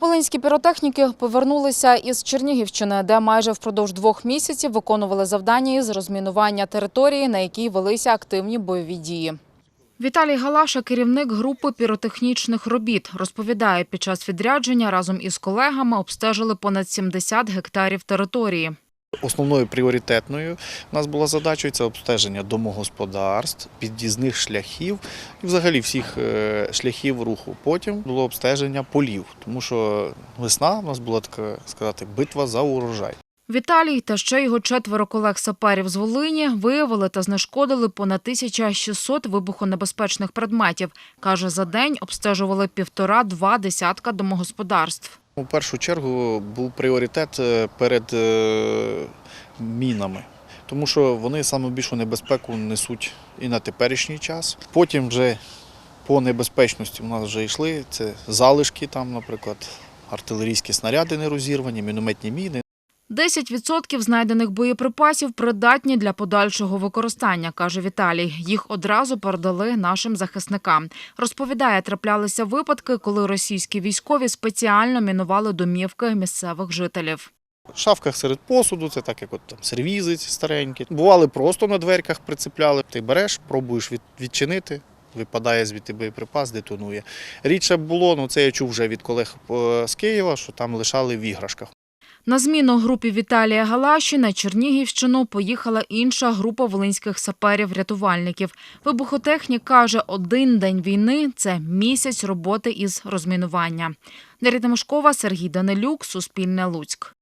Волинські піротехніки повернулися із Чернігівщини, де майже впродовж двох місяців виконували завдання із розмінування території, на якій велися активні бойові дії. Віталій Галаша, керівник групи піротехнічних робіт, розповідає, під час відрядження разом із колегами обстежили понад 70 гектарів території. Основною пріоритетною у нас була задача це обстеження домогосподарств, під'їзних шляхів і взагалі всіх е, шляхів руху. Потім було обстеження полів, тому що весна у нас була така сказати битва за урожай. Віталій та ще його четверо колег-саперів з Волині виявили та знешкодили понад 1600 вибухонебезпечних предметів. Каже, за день обстежували півтора-два десятка домогосподарств. У першу чергу був пріоритет е, перед е, мінами, тому що вони найбільшу небезпеку несуть і на теперішній час. Потім вже по небезпечності у нас вже йшли це залишки, там, наприклад, артилерійські снаряди нерозірвані, мінометні міни. 10% знайдених боєприпасів придатні для подальшого використання, каже Віталій. Їх одразу передали нашим захисникам. Розповідає, траплялися випадки, коли російські військові спеціально мінували домівки місцевих жителів. В шафках серед посуду, це так як от там сервізи ці старенькі. Бували просто на дверках прицепляли. Ти береш, пробуєш від, відчинити, випадає звідти боєприпас, детонує. Рідше було, ну це я чув вже від колег е, з Києва, що там лишали в іграшках. На зміну групі Віталія Галаші на Чернігівщину поїхала інша група волинських саперів-рятувальників. Вибухотехнік каже, один день війни – це місяць роботи із розмінування. Дар'я Тимошкова, Сергій Данилюк, Суспільне Луцьк.